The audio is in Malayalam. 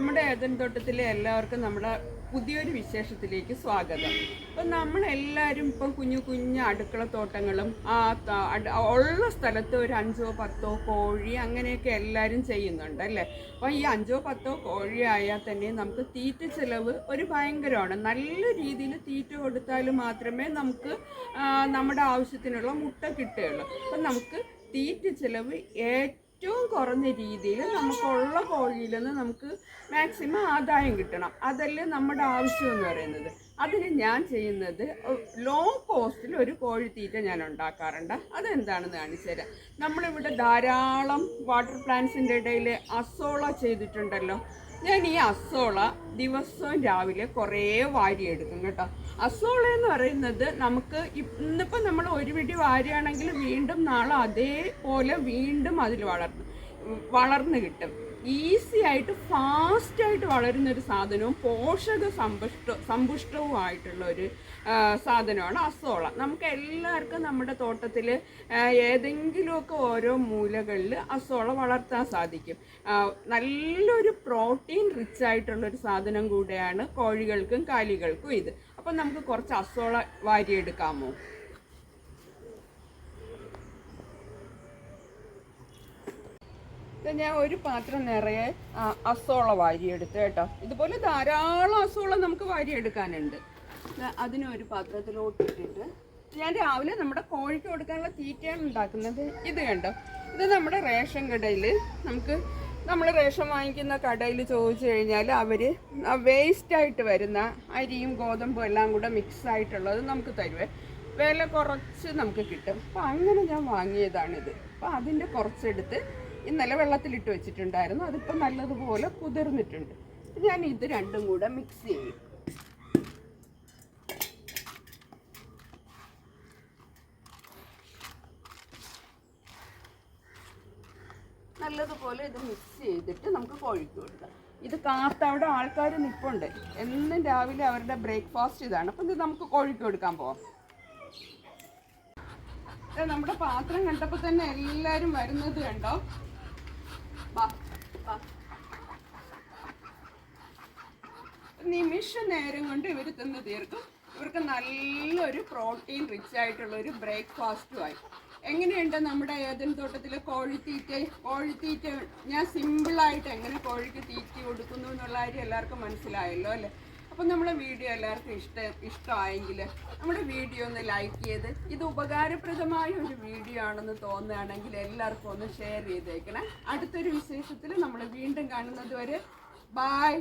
നമ്മുടെ ഏതൻ തോട്ടത്തിലെ എല്ലാവർക്കും നമ്മുടെ പുതിയൊരു വിശേഷത്തിലേക്ക് സ്വാഗതം. അപ്പം നമ്മളെല്ലാവരും ഇപ്പം കുഞ്ഞു കുഞ്ഞു അടുക്കള തോട്ടങ്ങളും ആ ഉള്ള സ്ഥലത്ത് ഒരു അഞ്ചോ പത്തോ കോഴി അങ്ങനെയൊക്കെ എല്ലാവരും ചെയ്യുന്നുണ്ട് അല്ലേ? അപ്പം ഈ അഞ്ചോ പത്തോ കോഴി ആയാൽ തന്നെ നമുക്ക് തീറ്റ ചിലവ് ഒരു ഭയങ്കരമാണ്. നല്ല രീതിയിൽ തീറ്റ കൊടുത്താൽ മാത്രമേ നമുക്ക് നമ്മുടെ ആവശ്യത്തിനുള്ള മുട്ട കിട്ടുകയുള്ളൂ. അപ്പം നമുക്ക് തീറ്റ ചിലവ് ഏറ്റവും കുറഞ്ഞ രീതിയിൽ നമുക്കുള്ള കോഴിയിൽ നിന്ന് നമുക്ക് മാക്സിമം ആദായം കിട്ടണം. അതല്ലേ നമ്മുടെ ആവശ്യം എന്ന് പറയുന്നത്. അതിന് ഞാൻ ചെയ്യുന്നത് ലോ കോസ്റ്റിൽ ഒരു കോഴിത്തീറ്റ ഞാൻ ഉണ്ടാക്കാറുണ്ട്. അതെന്താണെന്ന് കാണിച്ചു തരാം. നമ്മളിവിടെ ധാരാളം വാട്ടർ പ്ലാന്റ്സിന്റെ ഇടയിൽ അസോള ചെയ്തിട്ടുണ്ടല്ലോ. ഞാൻ ഈ അസോള ദിവസവും രാവിലെ കുറേ വാരിയെടുക്കും കേട്ടോ. അസോള എന്ന് പറയുന്നത് നമുക്ക് ഇന്നിപ്പോൾ നമ്മൾ ഒരു പിടി വാരിയാണെങ്കിൽ വീണ്ടും നാളെ അതേപോലെ വീണ്ടും അതിൽ വളർന്നു വളർന്നു കിട്ടും. ഈസി ആയിട്ട് ഫാസ്റ്റ് ആയിട്ട് വളരുന്ന ഒരു സാധനവും പോഷക സമ്പുഷ്ട സമ്പുഷ്ടവുമായിട്ടുള്ള ഒരു സാധനമാണ് അസോള. നമുക്ക് എല്ലാവർക്കും നമ്മുടെ തോട്ടത്തിൽ ഏതെങ്കിലുമൊക്കെ ഓരോ മൂലകളിൽ അസോള വളർത്താൻ സാധിക്കും. നല്ലൊരു പ്രോട്ടീൻ റിച്ച് ആയിട്ടുള്ള ഒരു സാധനം കൂടെയാണ് കോഴികൾക്കും കാലികൾക്കും ഇത്. അപ്പം നമുക്ക് കുറച്ച് അസോള വാരിയെടുക്കാമോ? ഞാൻ ഒരു പാത്രം നിറയെ അസോള അസോള വാരിയെടുത്ത് കേട്ടോ. ഇതുപോലെ ധാരാളം അസോള നമുക്ക് വാരി എടുക്കാനുണ്ട് അതിനെ ഒരു പാത്രത്തിലോട്ട് ഇട്ടിട്ട് ഞാൻ രാവിലെ നമ്മുടെ കോഴിക്ക് കൊടുക്കാനുള്ള തീറ്റയാണ് ഉണ്ടാക്കുന്നത്. ഇത് കണ്ടോ? ഇത് നമ്മുടെ റേഷൻ കടയിൽ നമുക്ക് നമ്മൾ റേഷൻ വാങ്ങിക്കുന്ന കടയിൽ ചോദിച്ചു കഴിഞ്ഞാൽ അവർ വേസ്റ്റായിട്ട് വരുന്ന അരിയും ഗോതമ്പും എല്ലാം കൂടെ മിക്സ് ആയിട്ടുള്ളത് നമുക്ക് തരുവേ. വില കുറച്ച് നമുക്ക് കിട്ടും. അപ്പം അങ്ങനെ ഞാൻ വാങ്ങിയതാണിത്. അപ്പം അതിന്റെ കുറച്ചെടുത്ത് ഇന്നലെ വെള്ളത്തിലിട്ട് വെച്ചിട്ടുണ്ടായിരുന്നു. അതിപ്പോൾ നല്ലതുപോലെ കുതിർന്നിട്ടുണ്ട്. ഞാൻ ഇത് രണ്ടും കൂടെ മിക്സ് ചെയ്യും. നല്ലതുപോലെ ഇത് മിക്സ് ചെയ്തിട്ട് നമുക്ക് കോഴിക്ക് കൊടുക്കാം. ഇത് കാത്ത അവിടെ ആൾക്കാർ നിൽപ്പുണ്ട് എന്നും രാവിലെ അവരുടെ ബ്രേക്ക്ഫാസ്റ്റ് ഇതാണ്. അപ്പം ഇത് നമുക്ക് കോഴിക്ക് കൊടുക്കാൻ പോവാം. നമ്മുടെ പാത്രം കണ്ടപ്പോൾ തന്നെ എല്ലാവരും വരുന്നത് കണ്ടോ? നിമിഷ നേരം കൊണ്ട് ഇവർ തിന്ന് തീർക്കും. ഇവർക്ക് നല്ലൊരു പ്രോട്ടീൻ റിച്ച് ആയിട്ടുള്ള ഒരു ബ്രേക്ക്ഫാസ്റ്റും ആയി. എങ്ങനെയുണ്ട് നമ്മുടെ ഏതൻ തോട്ടത്തിൽ കോഴിത്തീറ്റ കോഴിത്തീറ്റ ഞാൻ സിമ്പിളായിട്ട് എങ്ങനെ കോഴിക്ക് തീറ്റ കൊടുക്കുന്നു എന്നുള്ള കാര്യം എല്ലാവർക്കും മനസ്സിലായല്ലോ അല്ലേ? അപ്പം നമ്മളെ വീഡിയോ എല്ലാവർക്കും ഇഷ്ടം ഇഷ്ടമായെങ്കിൽ നമ്മുടെ വീഡിയോ ഒന്ന് ലൈക്ക് ചെയ്ത് ഇത് ഉപകാരപ്രദമായ ഒരു വീഡിയോ ആണെന്ന് തോന്നുകയാണെങ്കിൽ എല്ലാവർക്കും ഒന്ന് ഷെയർ ചെയ്തേക്കണേ. അടുത്തൊരു വിശേഷത്തിൽ നമ്മൾ വീണ്ടും കാണുന്നത് വരെ. ബായ്